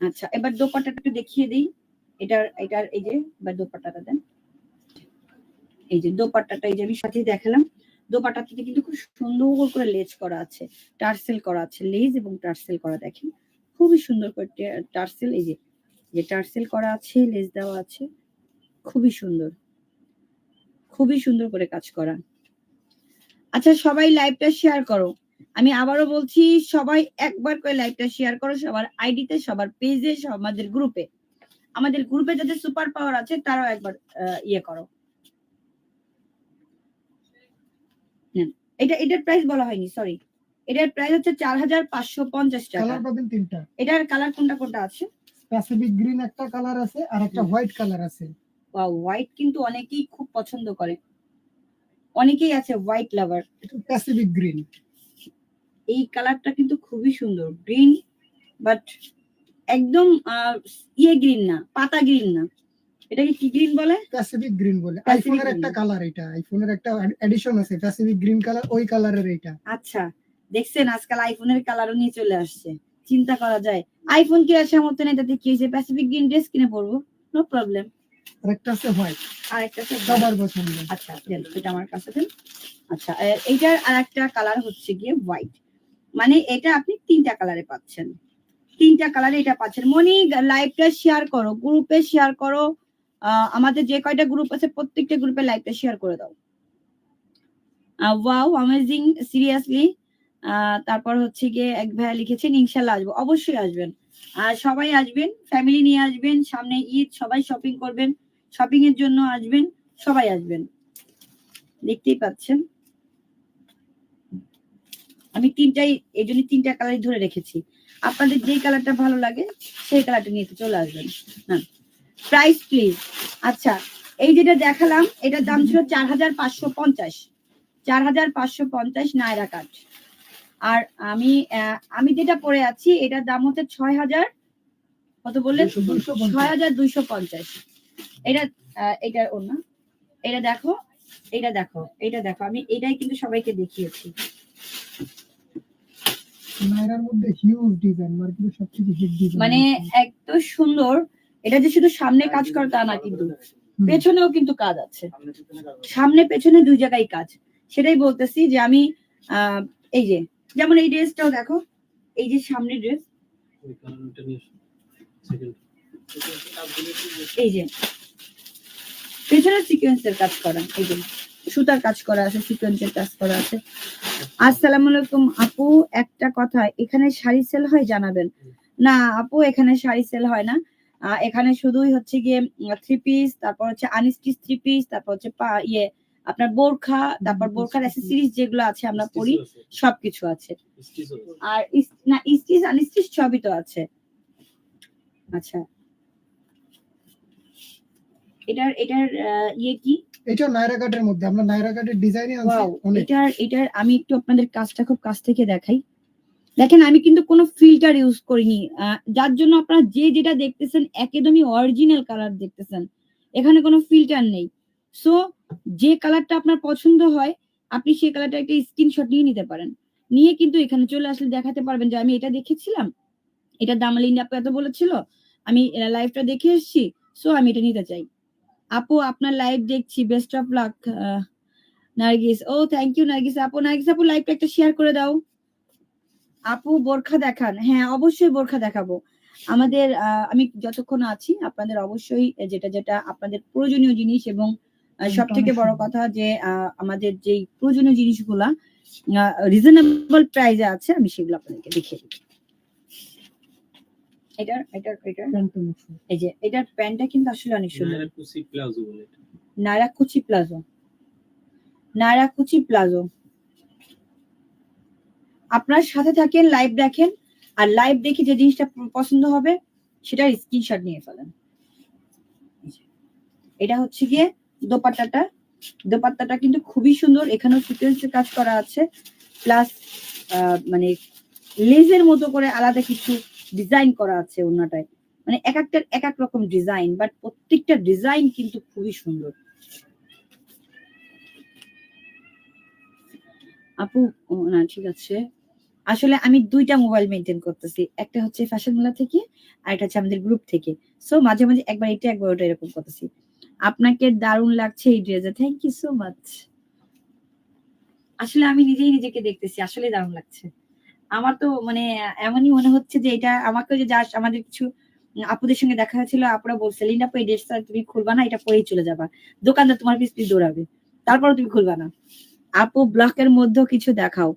আচ্ছা এবার দোপাট্টাটা একটু দেখিয়ে দিই। এটার এটার এই যে, এবার দোপাট্টাটা দেন। এই যে দোপাট্টাটা, এই যে আমি সাথে দেখালাম। দোপাট্টাতে কিন্তু খুব সুন্দর করে লেজ করা আছে, টার্সেল করা আছে, লেজ এবং টার্সেল করা দেখেন। খুবই সুন্দর করে টার্সেল, এই যে যে টার্সেল করা আছে, লেজ দেওয়া আছে, খুবই সুন্দর। খুবই সুন্দর করে কাজ করা। আচ্ছা সবাই লাইভটা শেয়ার করো। আমি আবারও বলছি সবাই একবার করে লাইভটা শেয়ার করো সবার আইডিতে সবার পেজে আমাদের গ্রুপে আমাদের গ্রুপে যাদের সুপার পাওয়ার আছে তারাও একবার ইয়ে করো। নেন। এটা এটার প্রাইস বলা হয়নি সরি এটার প্রাইস হচ্ছে চার হাজার পাঁচশো পঞ্চাশ টাকা। কালার পাবেন তিনটা। এটার কালার কোনটা কোনটা আছে? প্যাসিফিক গ্রিন একটা কালার আছে আর একটা হোয়াইট কালার আছে। বা হোয়াইট কিন্তু অনেকেই খুব পছন্দ করে। অনেকেই আছে হোয়াইট লাভার এটা প্যাসিফিক গ্রিন এই কালারটা কিন্তু খুবই সুন্দর। গ্রিন বাট একদম ইয়ে গ্রিন না পাতা গ্রিন না। এটাকে কি গ্রিন বলে? প্যাসিফিক গ্রিন বলে। আইফোনের একটা কালার এটা। আইফোনের একটা এডিশন আছে প্যাসিফিক গ্রিন কালার ওই কালারের এটা। আচ্ছা দেখছেন আজকাল আইফোনের কালারও নিয়ে চলে আসছে। চিন্তা করা যায়। আইফোন কি আসে সামর্থ্য নেই তাতে কি হয়েছে? প্যাসিফিক গ্রিন ড্রেস কিনে পরবো নো প্রবলেম আর একটা আছে হোয়াইট আর একটা হচ্ছে সবার পছন্দ আচ্ছা দেন এটা আমার কাছে দেন। আচ্ছা এইটার আর একটা কালার হচ্ছে গিয়ে হোয়াইট মানে এটা আপনি তিনটা কালারে পাচ্ছেন। তিনটা কালারে এটা পাচ্ছেন। মনি লাইভটা শেয়ার করো গ্রুপে শেয়ার করো আমাদের যে কয়টা গ্রুপ আছে, প্রত্যেকটা গ্রুপে লাইভটা শেয়ার করে দাও। ওয়াও অ্যামেজিং সিরিয়াসলি তারপর হচ্ছে গিয়ে এক ভাইয়া লিখেছেন, ইনশাল্লাহ আসব। অবশ্যই আসবেন। আর সবাই আসবেন ফ্যামিলি নিয়ে আসবেন, সামনে ঈদ, সবাই শপিং করবেন শপিং এর জন্য আসবেন, সবাই আসবেন। দেখতেই পাচ্ছেন। আমি তিনটাই এই জন্য তিনটা কালারই ধরে রেখেছি। আপনাদের যেই কালারটা ভালো লাগে সেই কালারটা নিয়ে চলে আসবেন। হ্যাঁ। প্রাইস প্লিজ আচ্ছা এই যেটা দেখালাম এটার দাম ছিল চার হাজার পাঁচশো পঞ্চাশ। চার হাজার পাঁচশো পঞ্চাশ নায়রা কাঠ। আর আমি আমি যেটা পরে আছি এটার দাম হচ্ছে ছয় হাজার কত বললেন? ছয় হাজার দুইশো পঞ্চাশ। এটা এটার অন্য এটা দেখো এটা দেখো এটা দেখো। আমি এটাই কিন্তু সবাইকে দেখিয়েছি। নাইরার মধ্যে হিউজ ডিজাইন মার্কেটে সবথেকে হিট ডিজাইন মানে এত সুন্দর এটা যে শুধু সামনে কাজ করে তা না কিন্তু পেছনেও কিন্তু কাজ আছে। সামনে পেছনে দুই জায়গায় কাজ। সেটাই বলতেছি যে আমি আহ, এই যে যেমন এই ড্রেসটাও দেখো এই যে সামনে ড্রেস এই যে পেছনে সিকোয়েন্সের কাজ করা এই যে। সুতার কাজ করা আছে সিকোয়েন্সের কাজ করা আছে। আসসালামু আলাইকুম আপু একটা কথা এখানে শাড়ি সেল হয় জানাবেন? না আপু এখানে শাড়ি সেল হয় না। এখানে শুধুই হচ্ছে গিয়ে থ্রি পিস তারপর হচ্ছে আনস্টিচ থ্রি পিস তারপর হচ্ছে পা- ইয়ে আপনার বোরখা তারপর বোরখার অ্যাসেসরিজ যেগুলো আছে আমরা পড়ি সবকিছু আছে। আর না স্টিচ আনস্টিচ সবই তো আছে। আচ্ছা। এটার এটার ইয়ে কি? এটা নাইরা কাটের মধ্যে আমরা নাইরা কাটের ডিজাইনে আনছি এটার এটার আমি একটু আপনাদের কাজটা খুব কাছ থেকে দেখাই। দেখেন আমি কিন্তু কোনো ফিল্টার ইউজ করিনি। যার জন্য আপনারা যে যেটা দেখতেছেন একদমই অরিজিনাল কালার দেখতেছেন। এখানে কোনো ফিল্টার নেই। সো যে কালারটা আপনার পছন্দ হয় আপনি সেই কালারটা একটা স্ক্রিনশট নিয়ে নিতে পারেন। নিয়ে কিন্তু এখানে চলে আসলে দেখাতে পারবেন যে আমি এটা দেখেছিলাম। এটা দামালিন আপু এত বলেছিল আমি লাইভটা দেখে এসেছি সো আমি এটা নিতে চাই। আপু আপনার লাইভ দেখছি বেস্ট অফ লাক নার্গিস। ও থ্যাংক ইউ নার্গিস আপু। নার্গিস আপু লাইভটা একটা শেয়ার করে দাও। আপু বোরখা দেখান। হ্যাঁ অবশ্যই বোরখা দেখাবো। আমাদের আমি যতক্ষণ আছি আপনাদের অবশ্যই যেটা যেটা আপনাদের প্রয়োজনীয় জিনিস এবং সব থেকে বড় কথা যে আহ, আমাদের যেই প্রয়োজনীয় জিনিসগুলা রিজনেবল প্রাইজে আছে আমি সেগুলো আপনাদেরকে দেখিয়ে দিচ্ছি। এটার এটার এটার। এই যে এটার প্যান্টটা কিন্তু আসলে অনেক সুন্দর। নারাকুচি প্লাজো বলে এটা। নারাকুচি প্লাজো। নারাকুচি প্লাজো। আপনার সাথে থাকেন লাইভ দেখেন আর লাইভ দেখে যে জিনিসটা পছন্দ হবে সেটার স্ক্রিনশট নিয়ে ফেলেন। এটা হচ্ছে গিয়ে দোপাট্টাটা। দোপাট্টাটা কিন্তু খুবই সুন্দর এখানেও সিকোয়েন্সের কাজ করা আছে। প্লাস মানে লেজের মতো করে আলাদা কিছু ডিজাইন করা আছে ওনাটায় মানে এক একটার এক এক রকম ডিজাইন বাট প্রত্যেকটা ডিজাইন কিন্তু খুবই সুন্দর। আপু না, ঠিক আছে। আসলে আমি দুইটা মোবাইল মেনটেন করতেছি। একটা হচ্ছে ফ্যাশন মেলা থেকে, আর একটা হচ্ছে আমাদের গ্রুপ থেকে। সো মাঝে মাঝে একবার এটা, একবার ওটা এরকম করতেছি। আপনাকে দারুণ লাগছে এই ড্রেসে থ্যাংক ইউ সো মাচ আসলে আমি নিজেই নিজেকে দেখতেছি। আসলে দারুণ লাগছে। আমার তো মানে এমনই মনে হচ্ছে যে এটা আমাকে যে যা আমাদের কিছু আপুদের সঙ্গে দেখা হয়েছিল, আপুরা বলছে লিন্ডা এই ড্রেসটা তুমি খুলবা না, এটা পরেই চলে যাবা। দোকানদার তোমার পিস পিস দৌড়াবে। তারপরে তুমি খুলবা না। আপু ব্ল্যাকের মধ্যেও কিছু দেখাও।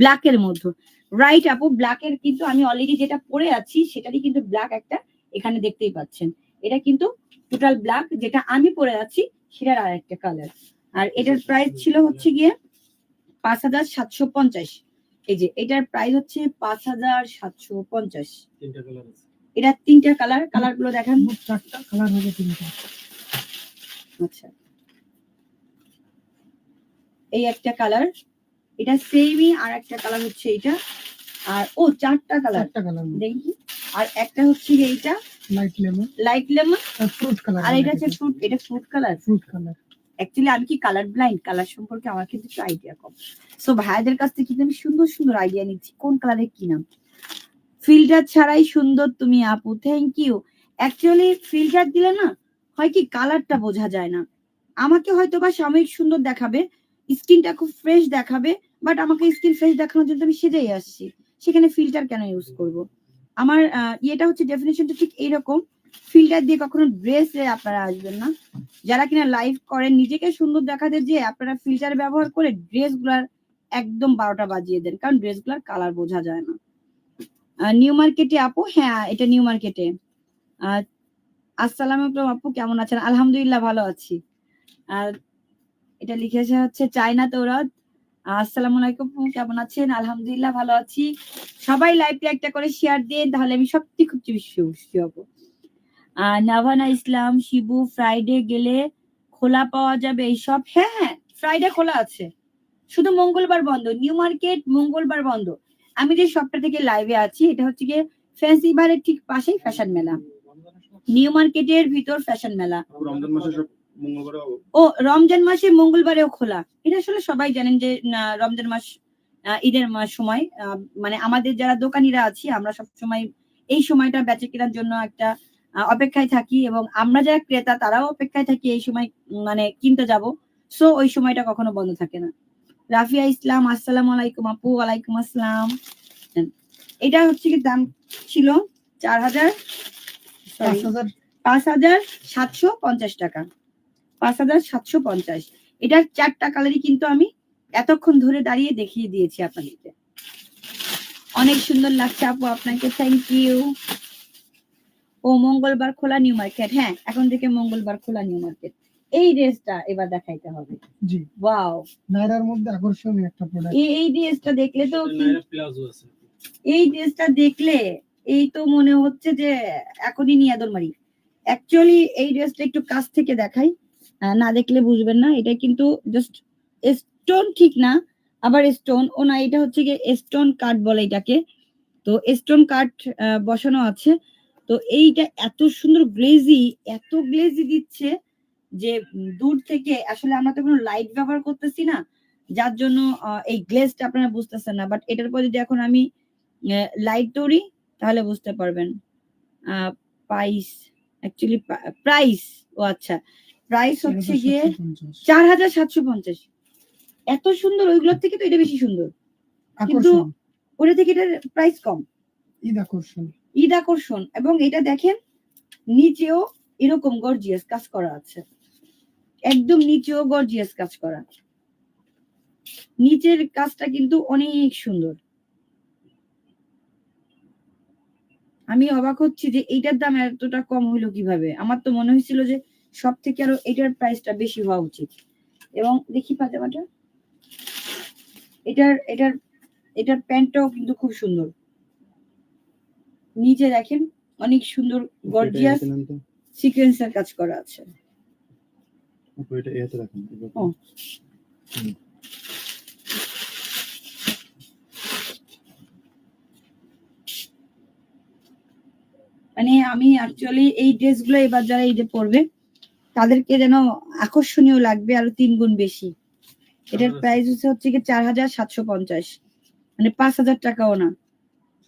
ব্ল্যাকের মধ্যে রাইট আপু, ব্ল্যাকের কিন্তু আমি অলরেডি যেটা পরে আছি, সেটারই কিন্তু ব্ল্যাক একটা এখানে দেখতেই পাচ্ছেন। এটা কিন্তু টোটাল ব্ল্যাক যেটা আমি পরে আছি, সেটার আর একটা কালার আর এটার প্রাইস ছিল হচ্ছে গিয়ে পাঁচ হাজার সাতশো পঞ্চাশ। এই যে এটার প্রাইস হচ্ছে পাঁচ হাজার সাতশো পঞ্চাশ। এটা তিনটা কালার কালারগুলো দেখান। চারটা কালার হবে তিনটা। আচ্ছা। এই একটা কালার এটা সেমই আর একটা কালার হচ্ছে এটা আর ও চারটা কালার চারটা কালার দেখি। আর একটা হচ্ছে এইটা। Light lemon light lemon fruit colour আর এটা হচ্ছে ফ্রুট এটা fruit colour fruit colour actually আমি কি কালার ব্লাইন্ড কালার সম্পর্কে আমার কিন্তু একটু আইডিয়া কম। সো ভাইয়াদের কাছ থেকে কিন্তু আমি সুন্দর সুন্দর আইডিয়া নিচ্ছি। কোন কালারের কি নাম? ফিল্টার ছাড়াই সুন্দর তুমি আপু থ্যাংক ইউ অ্যাকচুয়ালি ফিল্টার দিলে না হয় কি কালারটা বোঝা যায় না। আমাকে হয়তো বা সাময়িক সুন্দর দেখাবে স্কিনটা খুব ফ্রেশ দেখাবে বাট আমাকে স্কিন ফ্রেশ দেখানোর জন্য আমি সেজেই আসছি। সেখানে ফিল্টার কেন ইউজ করব? আমার ইয়েটা হচ্ছে ডেফিনেশনটা ঠিক এইরকম। ফিল্টার দিয়ে কখনো ড্রেসে আপনারা আসবেন না। যারা কিনা লাইভ করেন, নিজেকে সুন্দর দেখাতে যে আপনারা ফিল্টার ব্যবহার করে ড্রেসগুলার একদম বারোটা বাজিয়ে দেন, কারণ ড্রেসগুলার কালার বোঝা যায় না। নিউ মার্কেটে আপু হ্যাঁ এটা নিউ মার্কেটে আসসালাম আপু, কেমন আছেন? আলহামদুলিল্লাহ ভালো আছি। আর এটা লিখেছে হচ্ছে চায়না তৌরত। আসসালামু আলাইকুম কেমন আছেন? আলহামদুলিল্লাহ ভালো আছি। সবাই লাইভটা একটা করে শেয়ার দিন তাহলে আমি সত্যি খুব খুশি হব। নাভানা ইসলাম শিবু ফ্রাইডে গেলে খোলা পাওয়া যাবে এইসব? হ্যাঁ হ্যাঁ ফ্রাইডে খোলা আছে। শুধু মঙ্গলবার বন্ধ নিউ মার্কেট মঙ্গলবার বন্ধ। আমি যে শপটা থেকে লাইভে আছি এটা হচ্ছে গিয়ে ফ্যান্সি বারের ঠিক পাশেই ফ্যাশন মেলা নিউ মার্কেটের ভিতর ফ্যাশন মেলা ও রমজান মাসে মঙ্গলবারেও? খোলা। এটা আসলে সবাই জানেন যে রমজান মাস ঈদের মাস সময় আহ, মানে আমাদের যারা দোকানিরা আছি আমরা সব সময় এই সময়টা বেচে কেনার জন্য একটা অপেক্ষায় থাকি এবং আমরা যারা ক্রেতা তারাও অপেক্ষায় থাকি এই সময় মানে কিনতে যাব। সো ওই সময়টা কখনো বন্ধ থাকে না। রাফিয়া ইসলাম আসসালামু আলাইকুম আপু ওয়ালাইকুম আসসালাম। এটা হচ্ছে কি দাম ছিল চার হাজার পাঁচ হাজার। পাঁচ হাজার সাতশো পঞ্চাশ টাকা। পাঁচ হাজার সাতশো পঞ্চাশ। এটা চারটা কালারই কিন্তু আমি এতক্ষণ ধরে দাঁড়িয়ে দেখিয়ে দিয়েছি আপনাদেরকে। অনেক সুন্দর লাগছে আপু আপনাকে থ্যাংক ইউ ও মঙ্গলবার খোলা নিউ মার্কেট হ্যাঁ এখন থেকে মঙ্গলবার খোলা নিউ মার্কেট। এই ড্রেসটা এবার দেখাইতে হবে। জি। ওয়াও। নাইরার মধ্যে আকর্ষণীয় একটা প্রোডাক্ট এই এই ড্রেসটা দেখলে তো কি- প্লাজো আছে। এই ড্রেসটা দেখলে এই তো মনে হচ্ছে যে এখনই নিয়ে মারি। অ্যাকচুয়ালি এই ড্রেসটা একটু কাছ থেকে দেখাই। আহ, না দেখলে বুঝবেন না এটা কিন্তু জাস্ট স্টোন ঠিক না আবার স্টোন ও না এটা হচ্ছে গিয়ে স্টোন কাট বলে এটাকে। তো স্টোন কাট বসানো আছে। তো এইটা এত সুন্দর গ্লেজি এত গ্লেজি দিচ্ছে যে দূর থেকে আসলে আমরা তো কোনো লাইট ব্যবহার করতেছি না যার জন্য এই গ্লেজটা আপনারা বুঝতেছেন না। বাট এটার পর যদি এখন আমি লাইট দৌড়ি তাহলে বুঝতে পারবেন। প্রাইস অ্যাকচুয়ালি প্রাইস ও আচ্ছা। প্রাইস হচ্ছে গিয়ে চার হাজার সাতশো পঞ্চাশ। এত সুন্দর ওইগুলোর থেকে তো এটা বেশি সুন্দর। কিন্তু ওটা থেকে এটার প্রাইস কম। ঈদ আকর্ষণ। ঈদ আকর্ষণ এবং এটা দেখেন নিচেও এরকম গর্জিয়াস কাজ করা আছে। একদম নিচেও গর্জিয়াস কাজ করা। নিচের কাজটা কিন্তু অনেক সুন্দর। আমি অবাক হচ্ছি যে এইটার দাম এতটা কম হইল কীভাবে? আমার তো মনে হয়েছিল যে সব থেকে আরও এটার প্রাইসটা বেশি হওয়া উচিত। এবং দেখি পাজামাটা এটার এটার এটার প্যান্টটাও কিন্তু খুব সুন্দর। নিচে দেখেন অনেক সুন্দর গর্জিয়াস সিকোয়েন্সের কাজ করা আছে। এটা এতে রাখেন ও। মানে আমি অ্যাকচুয়ালি এই ড্রেসগুলো এবার যারা ঈদে পরবে তাদেরকে যেন আকর্ষণীয় লাগবে আরও তিন গুণ বেশি। এটার আচ্ছা। প্রাইস হচ্ছে হচ্ছে কি চার হাজার সাতশো পঞ্চাশ। মানে পাঁচ হাজার টাকাও না।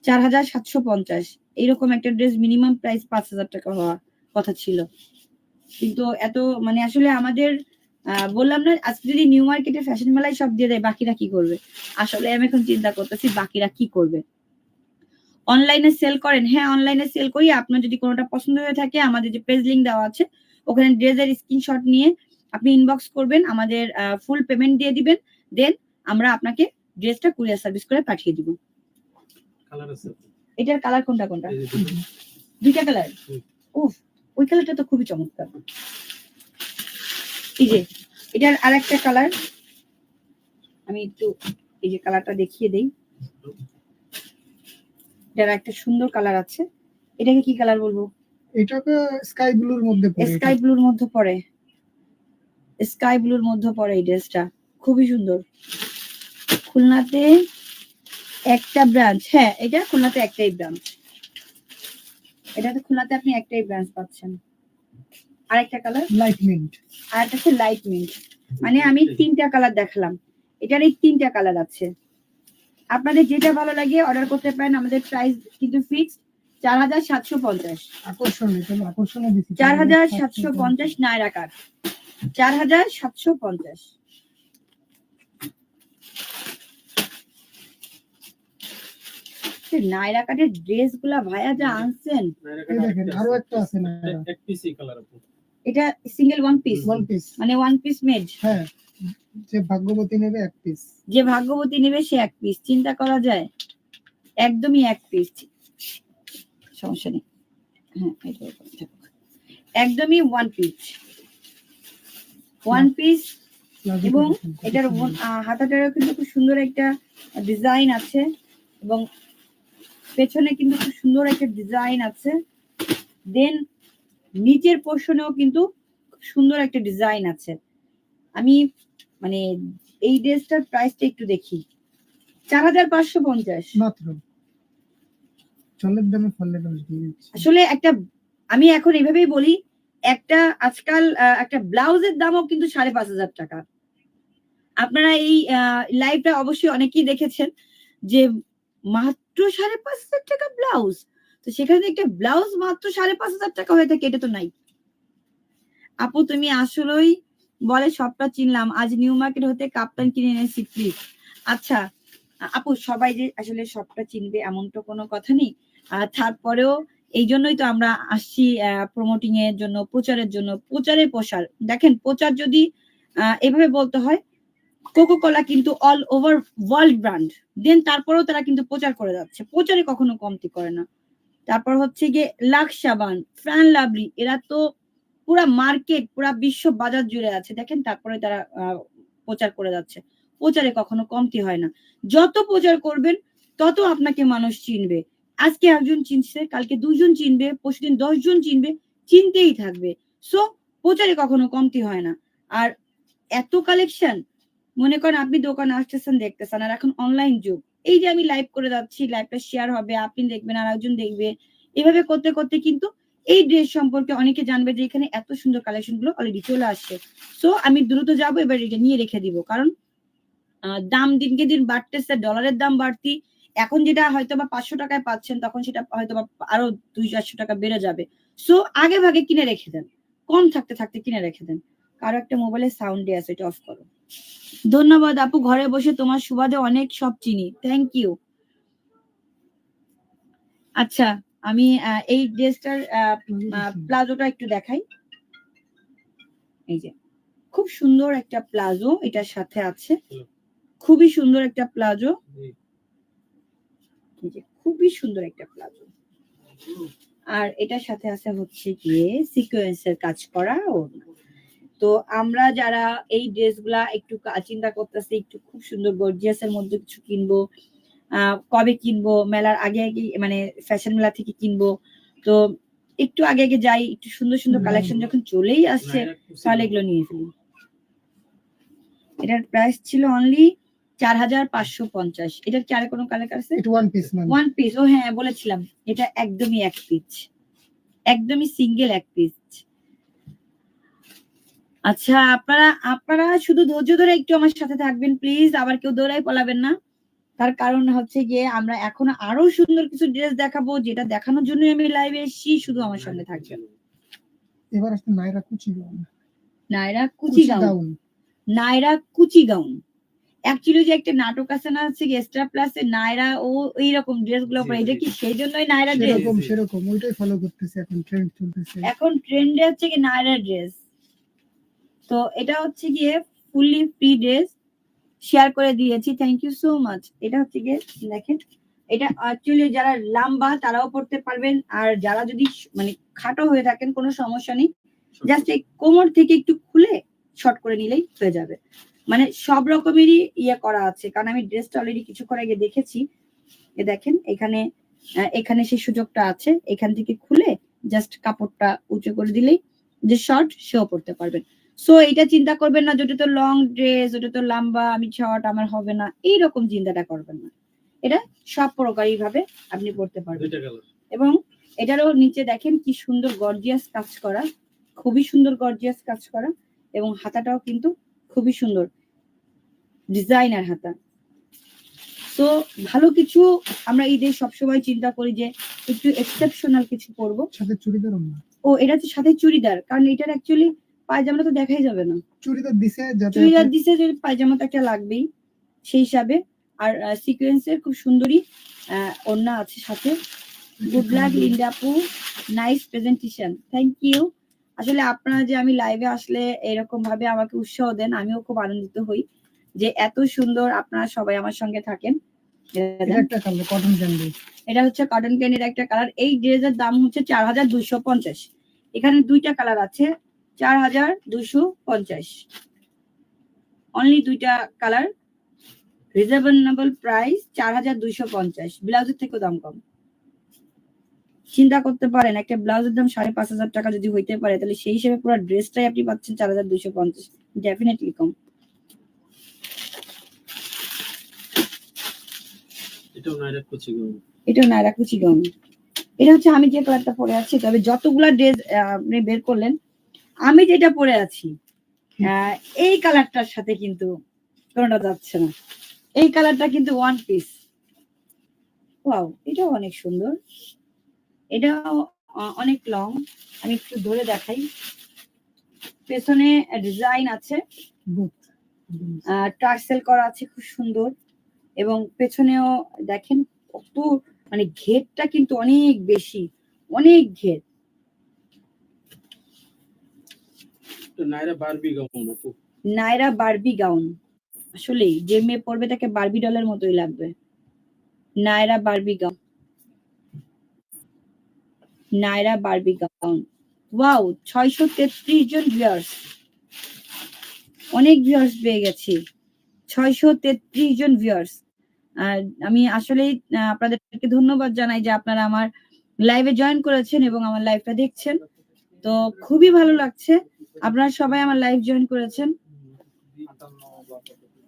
চার হাজার সাতশো পঞ্চাশ। এইরকম একটা ড্রেস মিনিমাম প্রাইস পাঁচ হাজার টাকা হওয়া কথা ছিল। কিন্তু এত মানে আসলে আমাদের বললাম না, আজকে যদি নিউ মার্কেটে ফ্যাশন মেলায় সব দিয়ে দেয়, বাকিরা কি করবে? আসলে আমি এখন চিন্তা করতেছি, বাকিরা কি করবে? অনলাইনে সেল করেন। হ্যাঁ অনলাইনে সেল করি। আপনার যদি কোনোটা পছন্দ হয়ে থাকে, আমাদের যে পেজ লিঙ্ক দেওয়া আছে, ওখানে ড্রেসের স্ক্রিনশট নিয়ে আপনি ইনবক্স করবেন, আমাদের ফুল পেমেন্ট দিয়ে দিবেন। দেন আমরা আপনাকে ড্রেসটা কুরিয়ার সার্ভিস করে পাঠিয়ে দিব। কালার আছে? এটার কালার কোনটা কোনটা। দুইটা কালার উফ ওই কালারটা তো খুবই চমৎকার। এই যে এটার আর একটা কালার আমি একটু এই যে কালারটা দেখিয়ে দেই। এটার একটা সুন্দর কালার আছে। এটাকে কি কালার বলব? এটাকে স্কাই ব্লুর মধ্যে পড়ে স্কাই ব্লুর মধ্যে পড়ে। স্কাই ব্লুর মধ্যে পড়ে এই ড্রেসটা খুবই সুন্দর। খুলনাতে একটা ব্রাঞ্চ হ্যাঁ এটা খুলনাতে একটাই ব্রাঞ্চ এটাতে খুলনাতে আপনি একটাই ব্রাঞ্চ পাচ্ছেন। আরেকটা কালার লাইট মিন্ট আর একটা হচ্ছে লাইট মিন্ট মানে আমি তিনটা কালার দেখালাম। এটার এই তিনটা কালার আছে। আপনাদের যেটা ভালো লাগে অর্ডার করতে পারেন আমাদের প্রাইস কিন্তু ফিক্স চার হাজার সাতশো পঞ্চাশ। চার হাজার সাতশো পঞ্চাশ নায়রা কাঠ চার হাজার সাতশো পঞ্চাশ। নায়রা কাঠের ড্রেসগুলা ভাইয়া যা আনছেন। এই আরও একটা আছে না এক পিসি কালার আপু এটা single one piece one piece মানে ওয়ান পিস মেড হ্যাঁ যে ভাগ্যবতী নেবে এক পিস যে ভাগ্যবতী নেবে সে এক পিস চিন্তা করা যায় একদমই এক পিস সমস্যা নেই। হ্যাঁ। একদমই ওয়ান পিস ওয়ান পিস এবং এটার হাতাটারও কিন্তু খুব সুন্দর একটা ডিজাইন আছে এবং পেছনে কিন্তু খুব সুন্দর একটা ডিজাইন আছে। দেন নিচের পোর্শনেও কিন্তু সুন্দর একটা ডিজাইন আছে। আমি মানে এই ড্রেসটার প্রাইসটা একটু দেখি। চার হাজার পাঁচশো পঞ্চাশ। মাত্র। আসলে একটা আমি এখন এভাবেই বলি একটা আজকাল একটা ব্লাউজের দামও কিন্তু সাড়ে পাঁচ হাজার টাকা। আপনারা এই লাইভটা অবশ্যই অনেকেই দেখেছেন যে মাত্র সাড়ে পাঁচ হাজার টাকা ব্লাউজ। তো সেখানে একটা ব্লাউজ মাত্র সাড়ে পাঁচ হাজার টাকা হয়ে থাকে, এটা তো নাই। আপু, তুমি আসলেই বলে সবটা চিনলাম। আজ নিউ মার্কেট হতে কাপ্তান কিনে এনেছি প্লিজ আচ্ছা আপু, সবাই যে আসলে সবটা চিনবে এমন তো কোনো কথা নেই। তারপরেও এই জন্যই তো আমরা আসছি প্রমোটিং এর জন্য, প্রচারের জন্য, প্রচারের প্রসার। দেখেন, প্রচার যদি এভাবে বলতে হয় কোকো কোলা কিন্তু all over world brand then তারপরেও তারা কিন্তু প্রচার করে যাচ্ছে। প্রচারে কখনো কমতি করে না। তারপর হচ্ছে গিয়ে লাক্স সাবান ফ্রান লাভলি, এরা তো পুরা মার্কেট, পুরা বিশ্ব বাজার জুড়ে আছে। দেখেন তারপরে তারা প্রচার করে যাচ্ছে। প্রচারে কখনো কমতি হয় না। যত প্রচার করবেন, তত আপনাকে মানুষ চিনবে। আজকে একজন চিনছে, কালকে দুজন চিনবে, পরশুদিন দশজন চিনবে, চিনতেই থাকবে। সো প্রচারে কখনো কমতি হয় না। আর এত কালেকশন মনে করেন আপনি দোকানে আসতেছেন, দেখতেছেন, আর এখন অনলাইন যুগ। এই যে আমি লাইভ করে যাচ্ছি লাইভটা শেয়ার হবে, আপনি দেখবেন আর একজন দেখবে। এভাবে করতে করতে কিন্তু এই ড্রেস সম্পর্কে অনেকে জানবে যে এখানে এত সুন্দর কালেকশনগুলো অলরেডি চলে আসছে। সো আমি দ্রুত যাব, এবার এটা নিয়ে রেখে দিব। কারণ দাম দিনকে দিন বাড়তেছে ডলারের দাম বাড়তি। এখন যেটা হয়তো বা পাঁচশো টাকায় পাচ্ছেন, তখন সেটা হয়তো বা আরও দুই চারশো টাকা বেড়ে যাবে। সো আগে ভাগে কিনে রেখে দেন। কম থাকতে থাকতে কিনে রেখে দেন। কারও একটা মোবাইলে সাউন্ড আছে, এটা অফ করো। ধন্যবাদ আপু, ঘরে বসে তোমার সুবাদে অনেক সব চিনি। থ্যাংক ইউ আচ্ছা আমি এই ড্রেসটার প্লাজোটা একটু দেখাই। এই যে, খুব সুন্দর একটা প্লাজো এটার সাথে আছে। খুবই সুন্দর একটা প্লাজো। খুবই সুন্দর একটা প্লাজো। আর এটার সাথে আছে হচ্ছে গিয়ে সিকোয়েন্সের কাজ করা ওড়না। তো আমরা যারা এই ড্রেসগুলা একটু কা- চিন্তা করতেছি একটু খুব সুন্দর গর্জিয়াস এর মধ্যে কিছু কিনবো আহ, কবে কিনবো মেলার আগে আগে মানে ফ্যাশন মেলা থেকে কিনবো তো একটু আগে আগে যাই একটু সুন্দর সুন্দর কালেকশন যখন চলেই আসছে তাহলে এগুলো নিয়ে ফেলি। এটার প্রাইস ছিল অনলি চার হাজার পাঁচশো পঞ্চাশ। এটার কি আর কোনো কালার আছে? ওয়ান পিস মানে ওয়ান পিস ও হ্যাঁ বলেছিলাম। এটা একদমই এক পিস একদমই সিঙ্গেল এক পিস আচ্ছা আপনারা আপনারা শুধু ধৈর্য ধরে একটু আমার সাথে থাকবেন প্লিজ আবার কেউ দৌড়াই পলাবেন না। তার কারণ হচ্ছে গিয়ে আমরা এখন আরও সুন্দর কিছু ড্রেস দেখাবো যেটা দেখানোর জন্য আমি লাইভে এসেছি। শুধু আমার সঙ্গে থাকবে এবার আসছে নাইরা কুচি গাউন নাইরা কুচি গাউন নাইরা কুচি গাউন অ্যাকচুয়ালি যে একটা নাটক আছে না হচ্ছে এক্সট্রা প্লাসে নাইরা ও এইরকম ড্রেসগুলো পরে। এটা কি সেই জন্যই নাইরা ড্রেস সেরকম সেরকম। ওইটাই ফলো করতেছে এখন ট্রেন্ড চলতেছে। এখন ট্রেন্ডে হচ্ছে কি নাইরা ড্রেস তো এটা হচ্ছে গিয়ে ফুললি ফ্রি ড্রেস শেয়ার করে দিয়েছি। থ্যাংক ইউ সো মাচ এটা হচ্ছে গিয়ে দেখেন এটা অ্যাকচুয়ালি যারা লম্বা তারাও পড়তে পারবেন। আর যারা যদি মানে খাটো হয়ে থাকেন কোনো সমস্যা নেই। জাস্ট এই কোমর থেকে একটু খুলে শর্ট করে নিলেই হয়ে যাবে। মানে সব রকমেরই ইয়ে করা আছে। কারণ আমি ড্রেসটা অলরেডি কিছুক্ষণ আগে দেখেছি। এ দেখেন এখানে এখানে সেই সুযোগটা আছে। এখান থেকে খুলে জাস্ট কাপড়টা উঁচু করে দিলেই যে শর্ট সেও পড়তে পারবেন। সো এটা চিন্তা করবেন না যে ওটা তো লং ড্রেস ওটা তো লম্বা আমি শর্ট আমার হবে না। এইরকম চিন্তাটা করবেন না। এটা সব প্রকারই ভাবে আপনি পড়তে পারবেন। এবং এটারও নিচে দেখেন কি সুন্দর গর্জিয়াস কাজ করা। খুবই সুন্দর গর্জিয়াস কাজ করা। এবং হাতাটাও কিন্তু খুবই সুন্দর। ডিজাইনার হাতা। তো ভালো কিছু আমরা ঈদে সবসময় চিন্তা করি যে একটু এক্সেপশনাল কিছু করব। সাথে চুড়িদার ও এটা হচ্ছে সাথে চুড়িদার। কারণ এটার অ্যাকচুয়ালি পায়জামাটা তো দেখাই যাবে না। চুড়িদার দিছে যাতে চুড়িদার দিছে যে পায়জামা তো একটা লাগবেই সেই হিসাবে। আর সিকোয়েন্সের খুব সুন্দরী ওড়না আছে সাথে। গুড লাক লিন্ডা আপু নাইস প্রেজেন্টেশন থ্যাংক ইউ আসলে আপনারা যে আমি লাইভে আসলে এরকম ভাবে আমাকে উৎসাহ দেন আমিও খুব আনন্দিত হই যে এত সুন্দর আপনারা সবাই আমার সঙ্গে থাকেন। এটা হচ্ছে কটন ক্যান্ডির একটা কালার এই ড্রেসের দাম হচ্ছে চার হাজার দুইশো পঞ্চাশ। এখানে দুইটা কালার আছে। চার হাজার দুইশো পঞ্চাশ। অনলি দুইটা কালার রিজনেবল প্রাইস চার হাজার দুইশো পঞ্চাশ। ব্লাউজের থেকেও দাম কম। চিন্তা করতে পারেন একটা ব্লাউজের দাম সাড়ে পাঁচ হাজার টাকা যদি হইতে পারে তাহলে সেই হিসেবে পুরো ড্রেসটাই আপনি পাচ্ছেন চার হাজার দুইশো পঞ্চাশ। ডেফিনেটলি কম। এটাও নাইরা কুচি এটা গাউন এটা হচ্ছে আমি যে কালারটা পরে আছি তবে যতগুলা ড্রেস আপনি বের করলেন আমি যেটা পরে আছি এই কালারটার সাথে কিন্তু কোনোটা যাচ্ছে না। এই কালারটা কিন্তু ওয়ান পিস ওয়াও এটাও অনেক সুন্দর। এটাও অনেক লং আমি একটু ধরে দেখাই। পেছনে ডিজাইন আছে। টার্সেল করা আছে খুব সুন্দর। এবং পেছনেও দেখেন কত মানে ঘেরটা কিন্তু অনেক বেশি অনেক ঘের। নাইরা বারবি গাউন নায়রা বারবি গাউন। আসলেই, যে মেয়ে পরবে তাকে বারবি ডলের মতোই লাগবে। নায়রা বারবি গাউন। নায়রা বারবি গাউন। ওয়াও, ছয়শো তেত্রিশ জন ভিউয়ার্স অনেক ভিউয়ার্স পেয়ে গেছি। ছয়শো তেত্রিশ জন ভিউয়ার্স আমি আসলে আপনাদেরকে ধন্যবাদ জানাই যে আপনারা আমার লাইভে জয়েন করেছেন এবং আমার লাইভটা দেখছেন। তো খুবই ভালো লাগছে। আপনারা সবাই আমার লাইভ জয়েন করেছেন।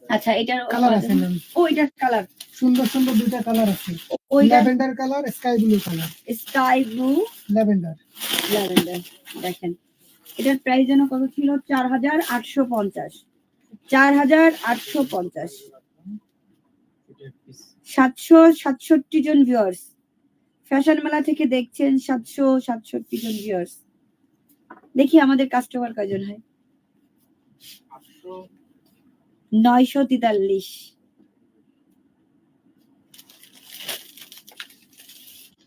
আচ্ছা এটার কালার আছে ও এটার কালার সুন্দর সুন্দর দুইটা কালার আছে। ওইটা lavender colour sky blue colour sky blue lavender lavender দেখেন। এটার প্রাইস যেন কত ছিল? চার হাজার আটশো পঞ্চাশ। চার হাজার আটশো পঞ্চাশ। সাতশো সাতষট্টি জন ভিউয়ার্স ফ্যাশন মেলা থেকে দেখছেন সাতশো সাতষট্টি জন ভিউয়ার্স দেখি আমাদের কাস্টমার কয়জন হয়? নয়শো তেতাল্লিশ।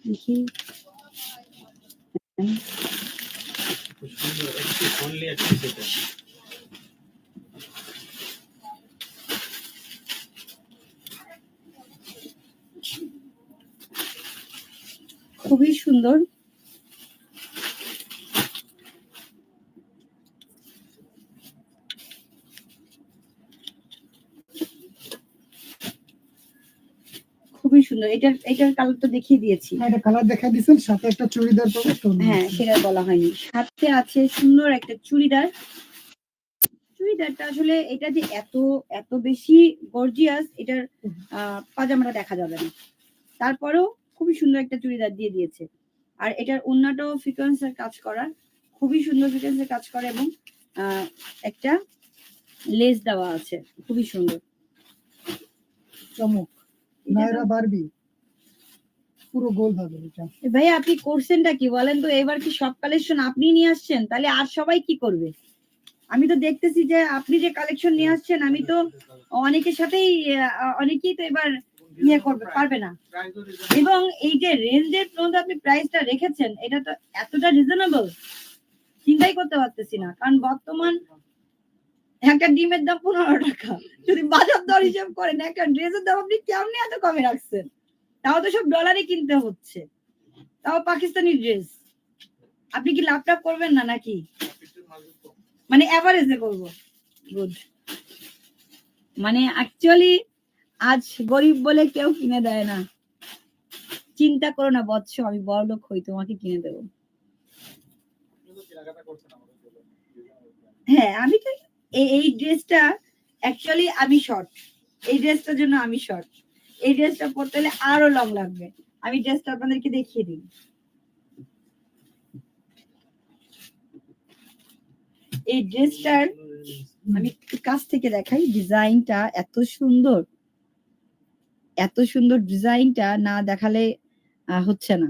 দেখি। খুবই সুন্দর। খুবই সুন্দর। এটার এটার কালার তো দেখিয়ে দিয়েছি। হ্যাঁ এটা কালার দেখা দিছেন সাথে একটা চুড়িদার পাবে তো হ্যাঁ সেটা বলা হয়নি। সাথে আছে সুন্দর একটা চুড়িদার। চুড়িদারটা আসলে এটা যে এত এত বেশি গর্জিয়াস এটার পাজামাটা দেখা যাবে না। তারপরেও খুবই সুন্দর একটা চুড়িদার দিয়ে দিয়েছে। আর এটার অন্যটাও ফ্রিকোয়েন্সের কাজ করা। খুবই সুন্দর ফ্রিকোয়েন্সের কাজ করা এবং আহ, একটা লেস দেওয়া আছে। খুবই সুন্দর। চমক। নায়রা বারবি পুরো গোল হবে এটা। ভাই আপনি করছেনটা কি? বলেন তো এবার কি সব কালেকশন আপনি নিয়ে আসছেন? তাহলে আর সবাই কি করবে? আমি তো দেখতেছি যে আপনি যে কালেকশন নিয়ে আসছেন আমি তো অনেকের সাথেই অনেকেই তো এবার ইয়ে করবে পারবে না। এবং এই যে রেঞ্জের মধ্যে আপনি প্রাইসটা রেখেছেন এটা তো এতটা রিজনেবল চিন্তাই করতে পারতেছি না। কারণ বর্তমান একটা ডিমের দাম পনেরো টাকা। যদি বাজার দর হিসাব করেন, একটা ড্রেসের দাম আপনি কেমনি এত কমে রাখছেন? তাও তো সব ডলারে কিনতে হচ্ছে। তাও পাকিস্তানি ড্রেস। আপনি কি লাভ টাভ করবেন না নাকি? মানে এভারেজে করব। গুড মানে অ্যাকচুয়ালি আজ গরিব বলে কেউ কিনে দেয় না। চিন্তা করো না, বৎস, আমি বড় লোক হই, তোমাকে কিনে দেবো। হ্যাঁ আমি তো এই ড্রেসটা অ্যাকচুয়ালি আমি শর্ট এই ড্রেসটার জন্য আমি শর্ট এই ড্রেসটা পরতে হলে আরও লং লাগবে। আমি ড্রেসটা আপনাদেরকে দেখিয়ে দিই। এই ড্রেসটার আমি কাছ থেকে দেখাই। ডিজাইনটা এত সুন্দর। এত সুন্দর ডিজাইনটা না দেখালে হচ্ছে না।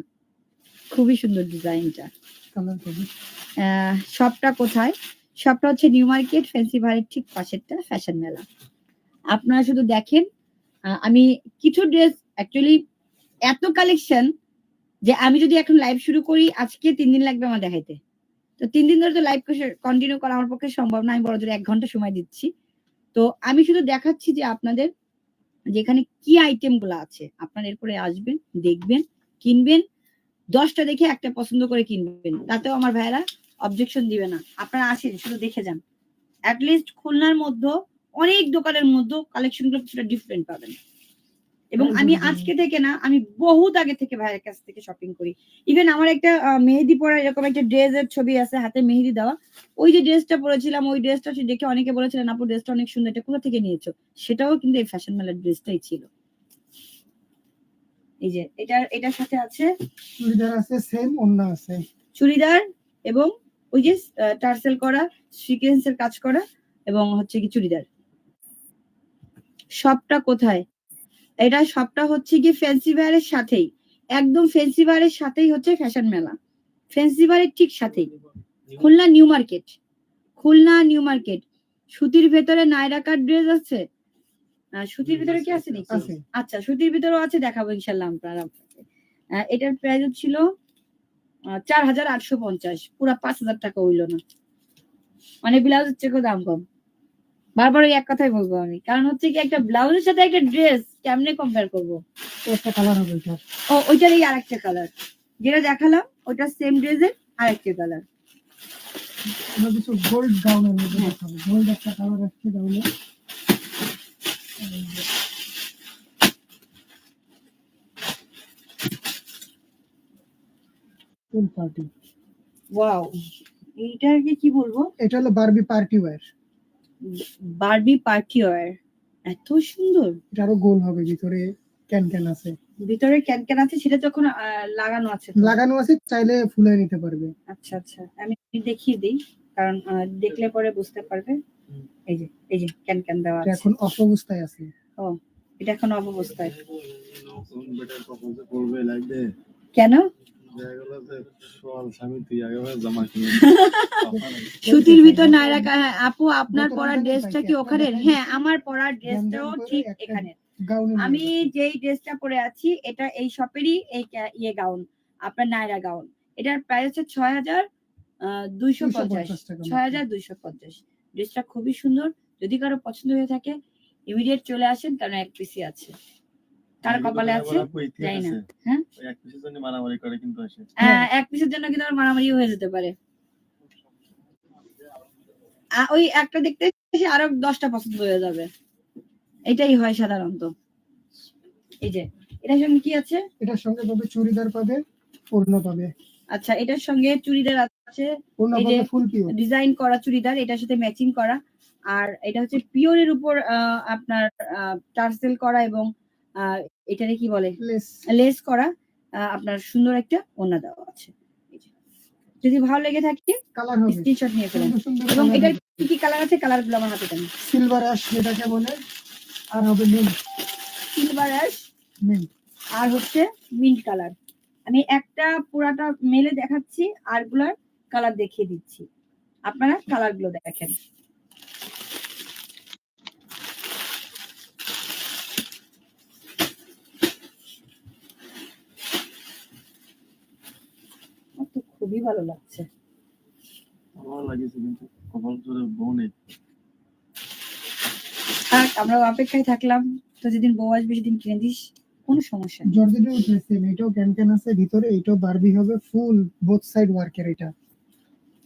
খুবই সুন্দর ডিজাইনটা। শপটা কোথায়? শপটা হচ্ছে নিউ মার্কেট, ফ্যান্সি বারের ঠিক পাশেরটা ফ্যাশন মেলা। আপনারা শুধু দেখেন আমি কিছু ড্রেস অ্যাকচুয়ালি এত কালেকশন যে আমি যদি এখন লাইভ শুরু করি, আজকে তিন দিন লাগবে আমার দেখাইতে। তো তিন দিন ধরে তো লাইভ কন্টিনিউ করা আমার পক্ষে সম্ভব না, আমি বড় জোরে এক ঘণ্টা সময় দিচ্ছি। তো আমি শুধু দেখাচ্ছি যে আপনাদের যেখানে কি আইটেমগুলো আছে, আপনারা এরপরে আসবেন, দেখবেন, কিনবেন, দশটা দেখে একটা পছন্দ করে কিনবেন। তাতেও আমার ভাইয়েরা অবজেকশন দিবে না। আপনারা আসেন শুধু দেখে যান। লিস্ট খুলনার মধ্যে অনেক দোকানের মধ্যে কালেকশনগুলো কিছুটা ডিফারেন্ট পাবেন। এবং আমি আজকে থেকে না আমি বহুত আগে থেকে ভাইয়ের কাছ থেকে শপিং করি। ইভেন আমার একটা মেহেদি পরা এরকম একটা ড্রেসের ছবি আছে হাতে মেহেদি দেওয়া। ওই যে ড্রেসটা পরেছিলাম ওই ড্রেসটা দেখে অনেকে বলেছিলেন আপু ড্রেসটা অনেক সুন্দর এটা কোথা থেকে নিয়েছো? সেটাও কিন্তু এই ফ্যাশন মেলার ড্রেসটাই ছিল। এই যে এটা এটার সাথে আছে চুড়িদার আছে সেম ওন্না আছে। চুড়িদার এবং ওই যে টার্সেল করা সিকোয়েন্সের কাজ করা এবং হচ্ছে কি চুড়িদার। সবটা কোথায়? এটা সবটা হচ্ছে কি ফ্যান্সি বারের সাথেই। একদম ফ্যান্সি বারের সাথেই হচ্ছে ফ্যাশন মেলা। ফ্যান্সি বারের ঠিক সাথেই। Khulna new market. Khulna new market. সুতির ভেতরে নাইরাকার ড্রেস আছে? সুতির ভিতরে কি আছে নাকি? আচ্ছা সুতির ভিতরেও আছে দেখাবো ইনশাল্লাহ আপনারা এটার প্রাইস ছিল চার হাজার আটশো পঞ্চাশ। পুরা পাঁচ হাজার টাকা হইল না। মানে ব্লাউজের চেয়েও দাম কম। বারবার ওই এক কথাই বলব আমি। কারণ হচ্ছে কি একটা ব্লাউজের সাথে একটা ড্রেস কেমনে কম্পেয়ার করব? একটা কালার হবে এটা ও ওইটারই আরেকটা কালার যেটা দেখালাম ওটা সেম ড্রেসের আরেকটা কালার আমরা কিছু গোল্ড গাউনের মধ্যে হ্যাঁ। গোল্ড একটা কালার আসছে গাউনে ফুল পার্টি ওয়াও এইটাকে কি বলব? এটা হলো Barbie party wear Barbie party wear এত সুন্দর। এটা আরও গোল হবে ভিতরে ক্যান ক্যান আছে। ভিতরে ক্যান ক্যান আছে সেটা আহ, লাগানো আছে লাগানো আছে চাইলে ফুলে নিতে পারবে। আচ্ছা আচ্ছা। আমি দেখিয়ে দিই কারণ আহ, দেখলে পরে বুঝতে পারবে। এই যে এই যে ক্যান ক্যান দেওয়া আছে। এখন অফ অবস্থায় আছে। ও এটা এখন অবস্থায়। কেন? সুতির ভিতর নায়রা কা- আপু আপনার ডিজাইন ড্রেসটা কি ওখানে হ্যাঁ আমার পরা ড্রেসটাও ঠিক এখানে। আমি যেই ড্রেসটা পরে আছি এটা এই শপেরই এই ইয়ে গাউন আপনার নায়রা গাউন। এটার প্রাইস হচ্ছে ছয় হাজার দুইশো পঞ্চাশ। ছয় হাজার দুইশো পঞ্চাশ। ড্রেসটা খুবই সুন্দর। যদি কারও পছন্দ হয়ে থাকে ইমিডিয়েট চলে আসেন কারণ এক পিসি আছে। কার কপালে আছে? জানি না। হ্যাঁ? এক পিসের জন্য মারামারি করে কিন্তু আসে। আহ, এক পিসের জন্য কিন্তু মারামারি হয়ে যেতে পারে। ওই একটা দেখতে আরও দশটা পছন্দ হয়ে যাবে। এটাই হয় সাধারণত। এই যে এটার সঙ্গে কি আছে? এটার সঙ্গে পাবে চুড়িদার পাবে ওড়না পাবে। আচ্ছা এটার সঙ্গে চুড়িদার আছে। এই যে ডিজাইন করা চুড়িদার এটার সাথে ম্যাচিং করা। আর এটা হচ্ছে পিওরের উপর আহ, আপনার টার্সেল করা এবং এটারে কি বলে? লেস। লেস করা আপনার সুন্দর একটা ওড়না দেওয়া আছে। যদি ভালো লেগে থাকে কালার হবে। স্ক্রিনশট নিয়ে ফেলেন। এবং এটার কি কি কালার আছে? কালারগুলো আমার হাতে দেন। সিলভার অ্যাশ যেটাকে বলে আর হবে নীল সিলভার অ্যাশ। আর হচ্ছে মিন্ট কালার আমি একটা পুরাটা মেলে দেখাচ্ছি আরগুলার কালার দেখিয়ে দিচ্ছি। আপনারা কালারগুলো দেখেন আমার তো খুবই ভালো লাগছে। ভালো লাগিয়েছে কিন্তু। কপাল জোরে বউ নেই। থাক আমরা অপেক্ষায় থাকলাম। তো যেদিন বউ আসবে সেদিন কিনে দিস। কোনো সমস্যা নেই। জর্জেটের সেম এটাও ক্যান ক্যান আছে ভিতরে এটাও বারবি হবে ফুল বোথ সাইড ওয়ার্কের এটা।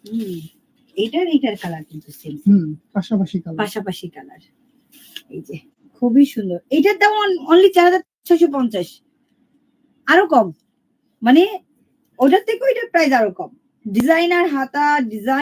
হুম, এইটার এইটার কালার কিন্তু সেম হুম পাশাপাশি কালার পাশাপাশি কালার এই যে খুবই সুন্দর। এইটার দাম অনলি চার হাজার ছয়শো পঞ্চাশ। আরও কম। মানে ওটার থেকে ওইটা প্রাইস আরও কম। ডিজাইনার হাতা ডিজাইন